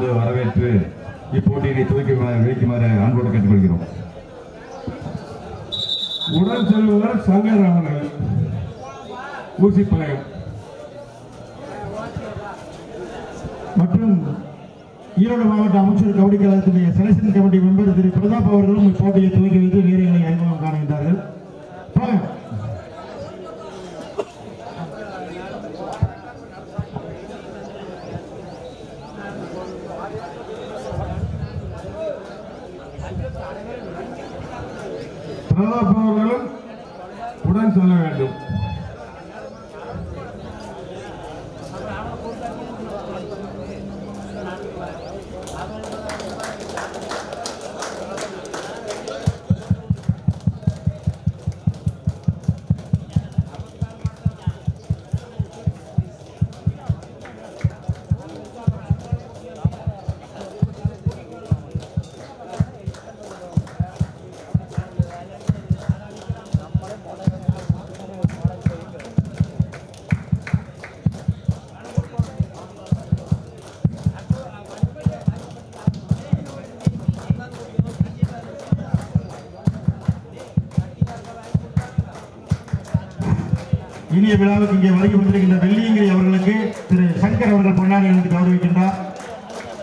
அன்போடு வரவேற்று இப்போட்டியினை துவக்கி வைக்குமாறு அன்போடு கேட்டுக்கொள்கிறோம். உடன் செல்வர் சங்கர் அவர்கள் ஊசிப்பாளையம் மற்றும் ஈரோடு மாவட்ட அமைச்சர் கபடி கழகத்துடைய செலக்ஷன் கமிட்டி மெம்பர் திரு பிரதாப் அவர்களும் இப்போட்டியை துவக்கி வைத்து வீரர்களை இனிய விழாவுக்கு இங்கே வருகை வந்திருக்கின்ற வெள்ளியங்கிரி அவர்களுக்கு திரு சங்கர் அவர்கள் பொன்னாடி அணிந்து கௌரவிக்கின்றார்.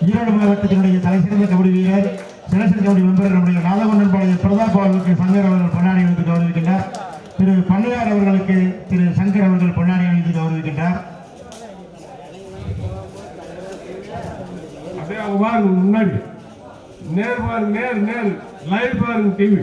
ஈரோடு மாவட்டத்தினுடைய தலைசிறந்த கபடி வீரர் செலக்ஷன் கபடி மெம்பர் நம்முடைய நாதவண்ணன் பாளைய பிரதாப் அவர்களுக்கு சங்கர் அவர்கள் பொன்னாடி அணிந்து கௌரவிக்கின்றார். திரு பண்ணையார் அவர்களுக்கு திரு சங்கர் அவர்கள் பொன்னாடி அணிந்து கௌரவிக்கின்றார். அப்படியே அவங்க முன்னாடி நேர் பாருங்க நேர் நேர். லைவ் பாருங்க TV.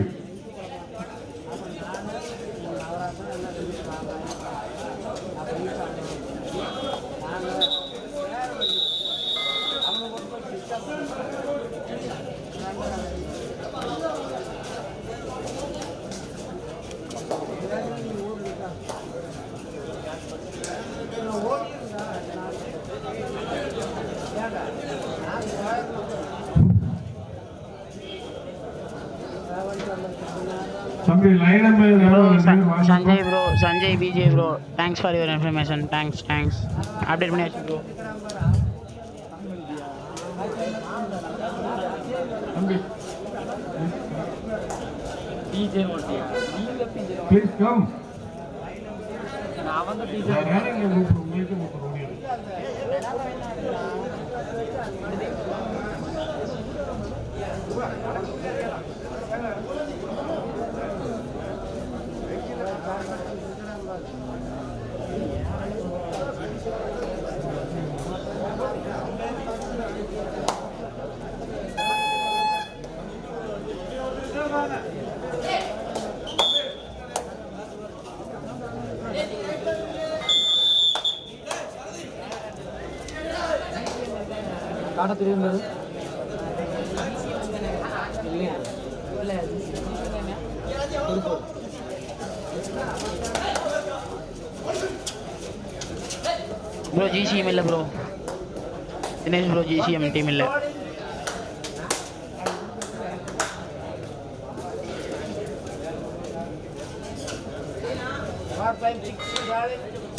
bro, thanks for your information. Thanks, thanks. Update பண்ணியாச்சு bro. தம்பி ப்ளீஸ் கம் யாரையும் GCM இல்ல bro. Dinesh bro, GCM team இல்ல. தேவாஸ்து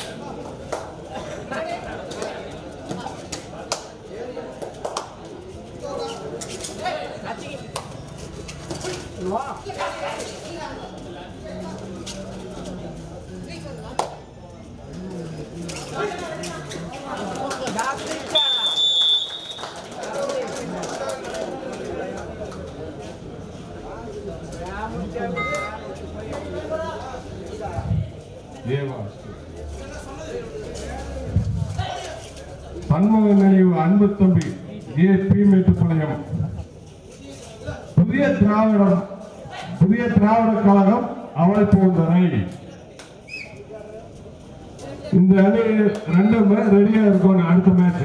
பன்முக நினைவு அன்பு தம்பி ஏ பி மேட்டுப்பாளையம். புதிய திராவிடம் புதிய திராவிட கழகம் அவளை போன்றனை இந்த அணி ரெண்டுமே ரெடியா இருக்கும். அடுத்த மேட்ச்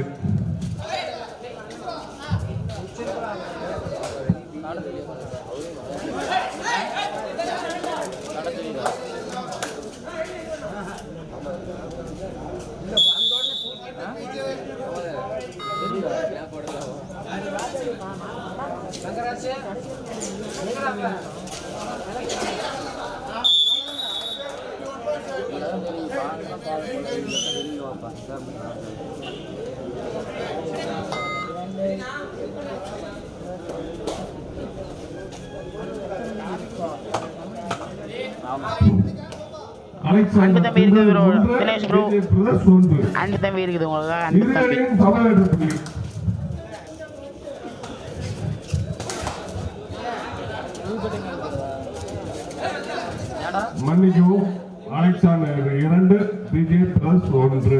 அன்பு தம்பி இருக்குது ப்ரோ. தினேஷ் இருக்குது உங்களுக்காக தம்பி. மன்னிக்கவும். சம ஆன இரண்டு பிஜே பிளஸ் ஒன்று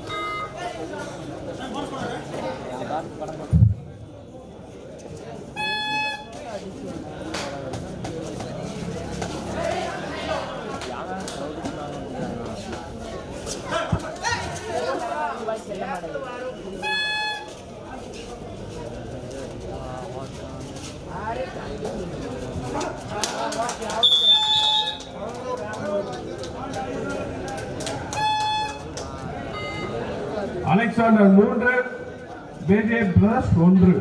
அலெக்சாண்டர் மூன்று விஜய் பிளஸ் ஒன்று.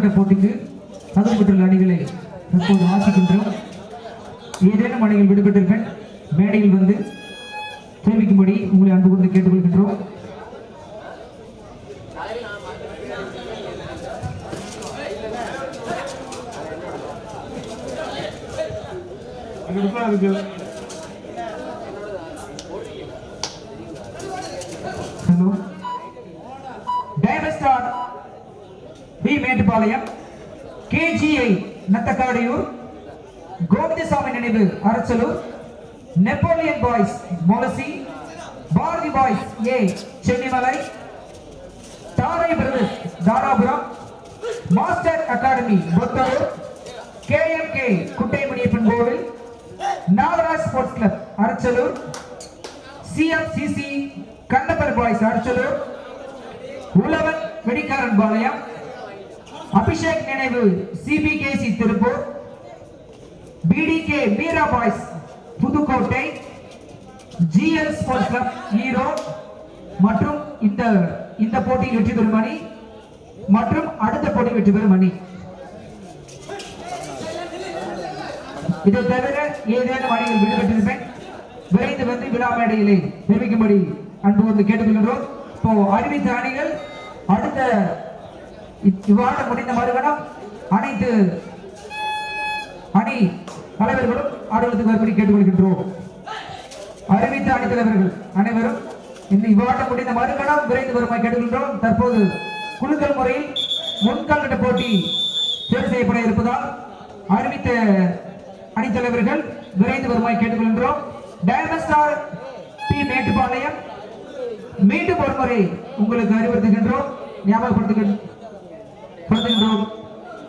முன் கால்கட்ட போட்டிக்கு தகுதி பெற்றுள்ள அணிகளை தற்போது வாசிக்கின்றோம் ஏதேனும் அணிகள் விடுபட்டிருப்பேன் மேடையில் வந்து தெரிவிக்கும்படி உங்களை அன்பு கொண்டு கேட்டுக்கொள்கின்றோம் அங்கிட்டு தான் இருக்கு hello diamond star B. Mettupalayam KGI Nathakadaiyur Govindasamy நினைவு Arachalur Napoleon boys மொலசி Bharathi boys A. Chennimalai Tharai brothers Dharapuram master academy Puthur KMK Kuttaimaniyappan கோவில் Nagaraj sports club Arachalur CMCC Kannappar boys Arachalur Uzhavan Vedikaranpalayam Abhishek நினைவு CBKC Tiruppur PTK Meera boys Pudukkottai GL sports club Erode மற்றும் இந்த இந்த போட்டியில் வெற்றி பெறும் அணி மற்றும் அடுத்த போட்டி வெற்றி பெறும் அணி. இதை தவிர ஏதேனும் அணிகள் விடுபட்டிருப்பேன் விரைந்து வந்து விழா மேடையிலே தெரிவிக்கும்படி அன்பு வந்து கேட்டுக்கொள்கிறோம். இப்போ அறிவித்த அணிகள் அடுத்த இவ்வாறு முடிந்த மறுகணம் அனைத்து அணி தலைவர்களும் ஆடுகளத்துக்கு வரும்படி கேட்டுக்கொள்கின்றோம். அறிவித்த அணி தலைவர்கள் அனைவரும் இந்த இவ்வாட்டம் முடிந்த மறுகணம் விரைந்து வருமாய் கேட்டுக்கொள்கிறோம் தற்போது குழுக்கள் முறையில் முன்கால்கட்ட போட்டி தேர்வு செய்யப்பட இருப்பதால் அறிவித்த அணித்தலைவர்கள் விரைந்து வருமாய் கேட்டுக்கொள்கின்றோம். டைமண்ட் பி மேட்டுப்பாளையம் மீண்டும் ஒரு முறை உங்களுக்கு அறிவுறுத்துகின்றோம். ஞாபகப்படுத்துகின்றோம் படுத்துகின்றோம்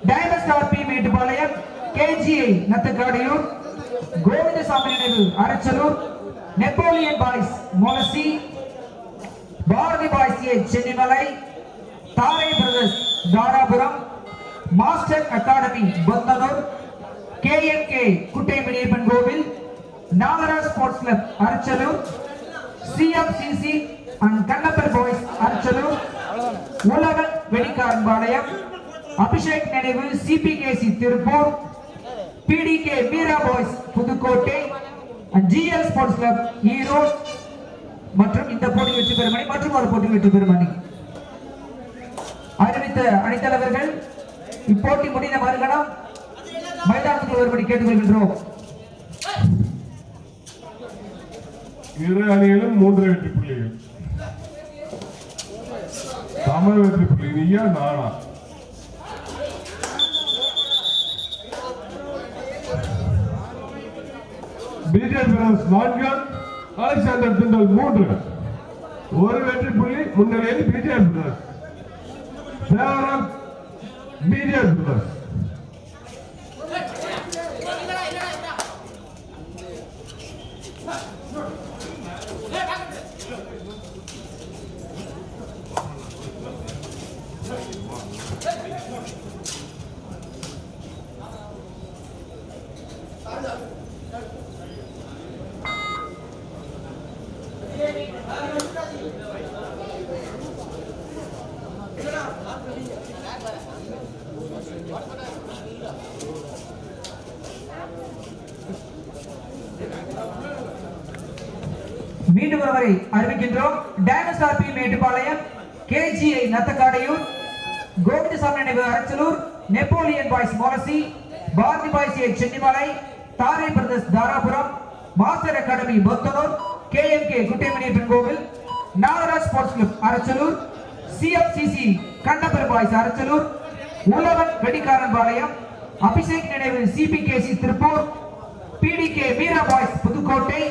diamond star B Mettupalayam KGI Nathakadaiyur Govindasamy நினைவு Arachalur Napoleon boys மொலசி Bharathi boys A Chennimalai Tharai brothers Dharapuram master academy Pothanur KNK Kuttaimaniyappan கோவில் Nagaraj sports club Arachalur CMCC and Kannappar boys Arachalur Ulagan Vedikaranpalayam Abhishek நினைவு CBKC Tiruppur PTK Meera boys Pudukkottai GL sports club Erode மற்றும் இந்த போட்டி வெற்றி பெறும் அணி மற்றும் ஒரு போட்டி வெற்றி பெறும் அணி அறிவித்த அணித்தலைவர்கள் இப்போட்டி முடிந்த மறுகணம் மைதானத்துக்கு வரும்படி கேட்டுக்கொள்கின்றோம். இரு அணிகளும் மூன்று வெற்றி புள்ளிகள். சம வெற்றி புள்ளி நீயா நானா? பிஜேபி நான்கு அலெக்சாண்டர் திண்டல் மூன்று. ஒரு வெற்றி புள்ளி முன்னிலையில் பிஜேபி பிஜேபி மீண்டும் அறிவிக்கின்றோம். Dinosaur B Mettupalayam KGI Nathakadaiyur Govindasamy நினைவு Arachalur Napoleon boys மோரசி Bharathi boys A Chennimalai Tharai brothers Dharapuram master academy Pothanur KMK Kuttaimaniyappan கோவில் Nagaraj sports club Arachalur CFCC Kannappar boys Arachalur Uzhavan Vedikaranpalayam Abhishek நினைவு CBKC Tiruppur PTK Meera boys Pudukkottai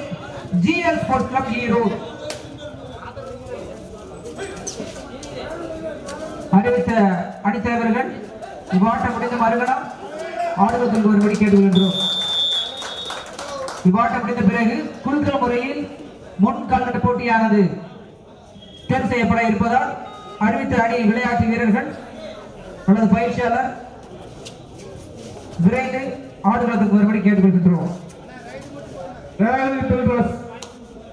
GL sports club Erode அறிவித்த அணித்தலைவர்கள் இவ்வாட்டம் முடிந்து மறுகணம் ஆடுவதற்கு ஒருபடி கேட்டுக்கொள்கின்றோம் இவ்வாட்டம் முடிந்த பிறகு குழுக்கள் முறையில் முன் கால்நடை போட்டியானது தேர்வு செய்யப்பட இருப்பதால் அறிவித்த அணி விளையாட்டு வீரர்கள் அல்லது பயிற்சியாளர் விரைந்து ஆடுகளத்துக்கு மறுபடி கேட்டுக்கொள்கின்றோம்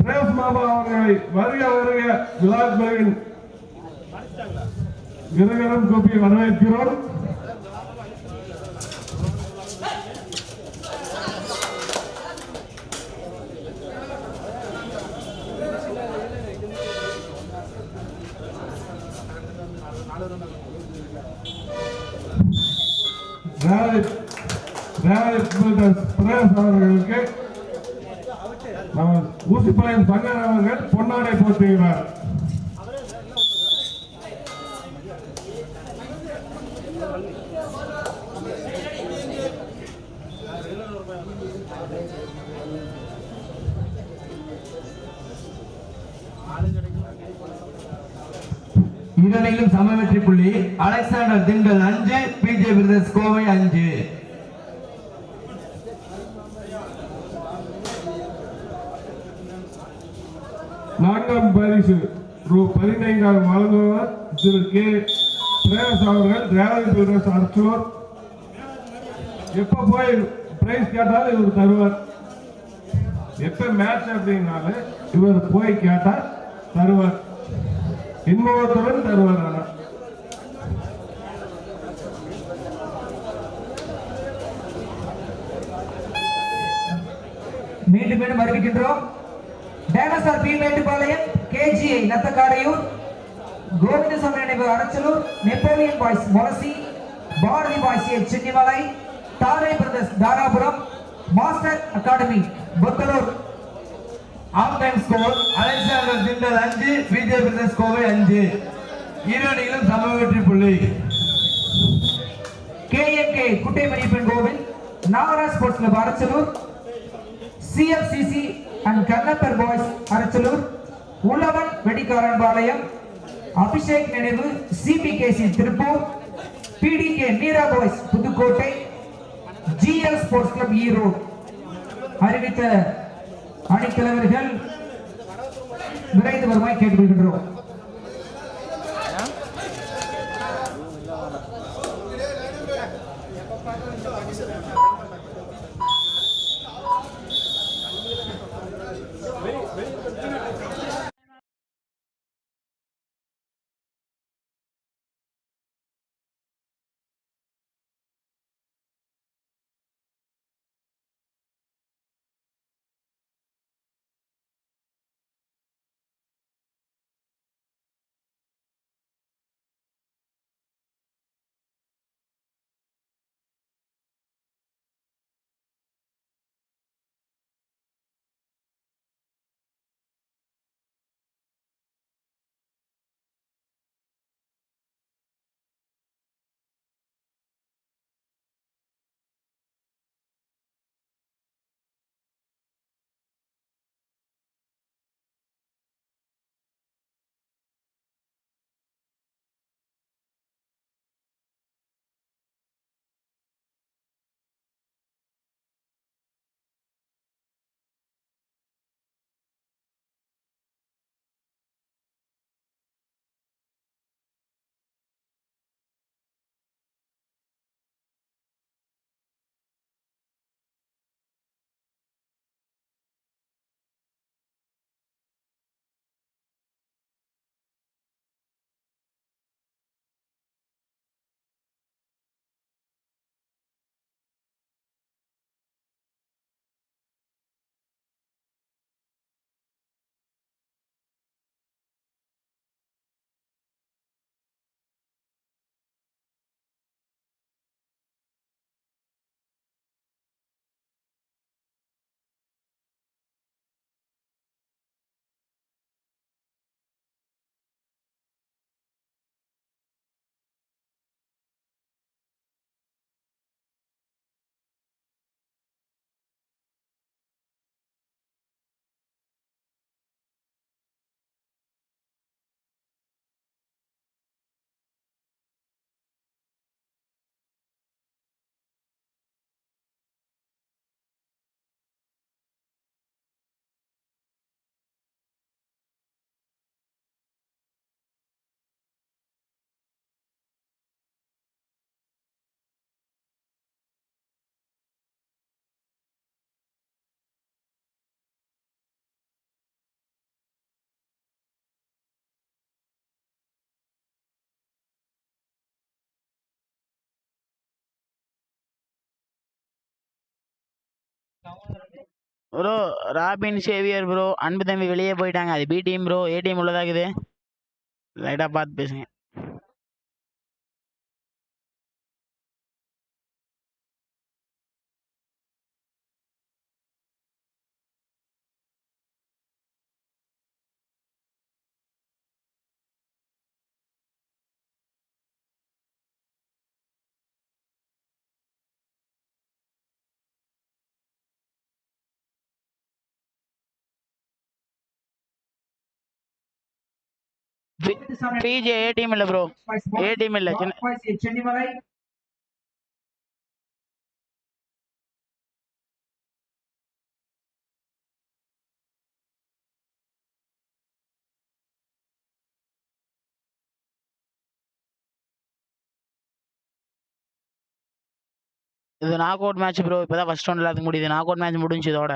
சுரேஷ் பாபா அவர்களை வருக வருக விழாக்களின் விரகரம் கோப்பி வரவேற்கிறோம். அவர்களுக்கு ஊசிப்பாளையம் சங்கர் அவர்கள் பொன்னாடை போட்டுகிறார் இதனையும் சம வெற்றி புள்ளி அலெக்சாண்டர் திண்டல் அஞ்சு பிஜே பிரதர்ஸ் கோவை அஞ்சு. நான்காம் பரிசு. ரூ பதினைந்தாயிரம் வழங்குவர் திரு கே. பிரேஸ் அவர்கள் ரேலரி பில்டர்ஸ் அர்ச்சூர் எப்ப போய் பிரைஸ் கேட்டாலும் இவர் தருவார். எப்ப மேட்ச் அப்படின்னாலும் இவர் போய் கேட்டால் தருவார். இன்பத்துடன் தருவார் ஆனால் மீண்டும் மீண்டும் அறிவிக்கின்றோம். Dinosaur B Mettupalayam KGI Nathakadaiyur Govindasamy நினைவு Arachalur Napoleon boys மொலசி Bharathi boys A Chennimalai Tharai brothers Dharapuram master academy Pothanur. Half time score Alexander Thindal அஞ்சு பிஜே பிரதர்ஸ் கோவை அஞ்சு. இரண்டிலும் சம வெற்றி புள்ளி. கேஎன்கே குட்டைமணிப்பன் கோவில் Nagaraj sports club Arachalur CFCC and Kannappar boys Arachalur Uzhavan Vedikaranpalayam Abhishek நினைவு CBKC Tiruppur PTK Meera boys Pudukkottai GL sports club Erode. அறிவித்த அணித்தலைவர்கள் விரைந்து வருமாய் கேட்டுக்கொள்கின்றோம். ப்ரோ ராபின் சேவியர் ப்ரோ அன்பு தம்பி வெளியே போயிட்டாங்க. அது B team bro A team உள்ளதாகுது லைட்டாக பார்த்து பேசுங்க. பிஜே ஏ டீம் இல்ல ப்ரோ ஏ டீம் இல்ல. சின்ன இது நாக் அவுட் மேட்ச் ப்ரோ இப்போதான் ஃபர்ஸ்ட் ரவுண்ட் எல்லாத்துக்கும் முடியுது. நாக் அவுட் மேட்ச் முடிஞ்சு இதோட.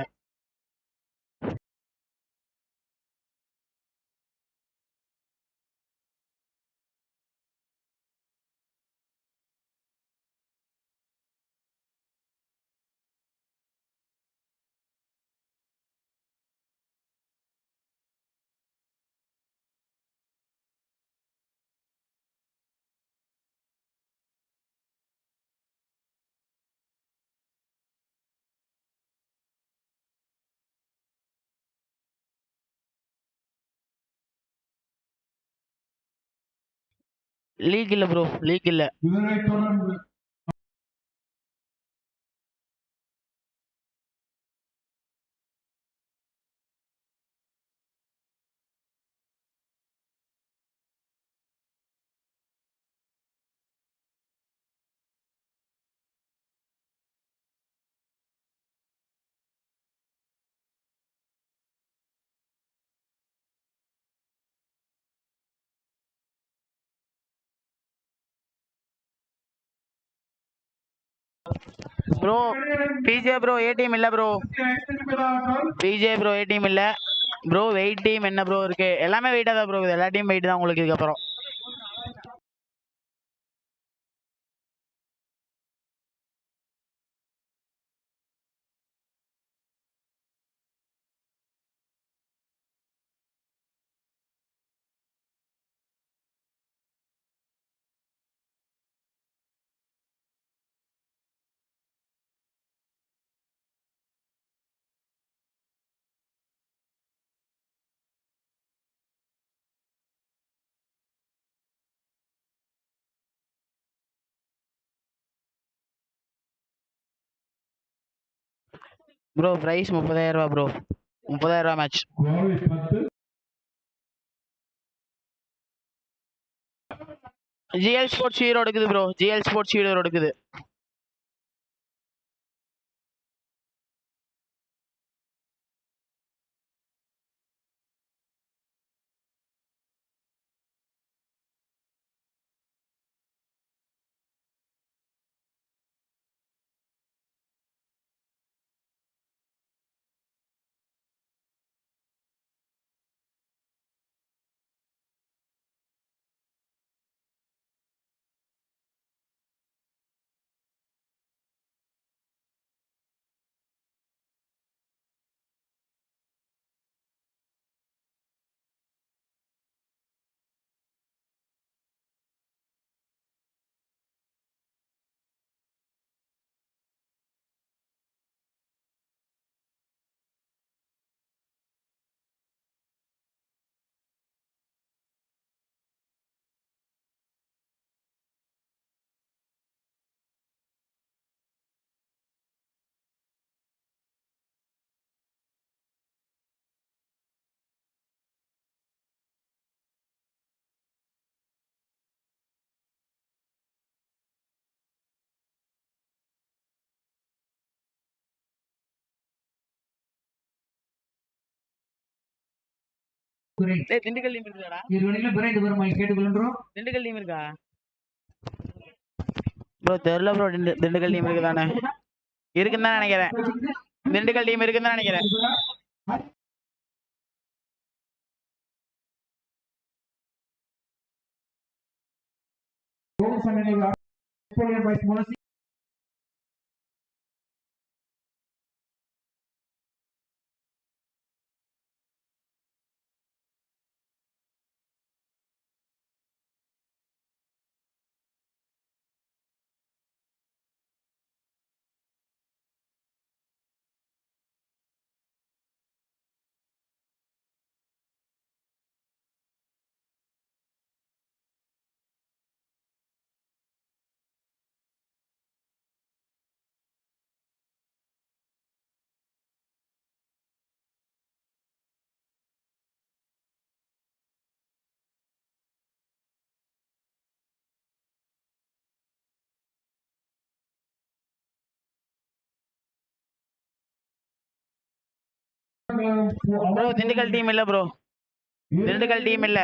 லீக் இல்லை ப்ரோ லீக் இல்லை. Bro BJ bro A team இல்லை bro BJ bro A team இல்லை. ப்ரோ வெயிட் டீம் என்ன ப்ரோ இருக்கு? எல்லாமே வெயிட்டாக தான் ப்ரோ இருக்குது. எல்லா டீம் வெயிட் தான் உங்களுக்கு இதுக்கப்புறம். ப்ரோ ப்ரைஸ் முப்பதாயிரம் ரூபா ப்ரோ முப்பதாயிரம் ரூபா மேட்ச் ஜிஎல் ஸ்போர்ட்ஸ் ஹீரோ எடுக்குது ப்ரோ ஜிஎல் ஸ்போர்ட்ஸ் ஹீரோ எடுக்குது. திண்டுக்கல் டீம் இருக்குடா இருவரையிலும் விரைந்து வருமாறு கேட்டுக்கொள்கின்றோம் திண்டுக்கல் டீம் இருக்கா? ப்ரோ தெரியல ப்ரோ திண்டுக்கல் டீம் இருக்குதானே இருக்குன்னு தான் நினைக்கிறேன். திண்டுக்கல் டீம் இருக்குன்னு தான் நினைக்கிறேன். ப்ரோ திண்டுக்கல் டீம் இல்ல ப்ரோ திண்டுக்கல் டீம் இல்ல.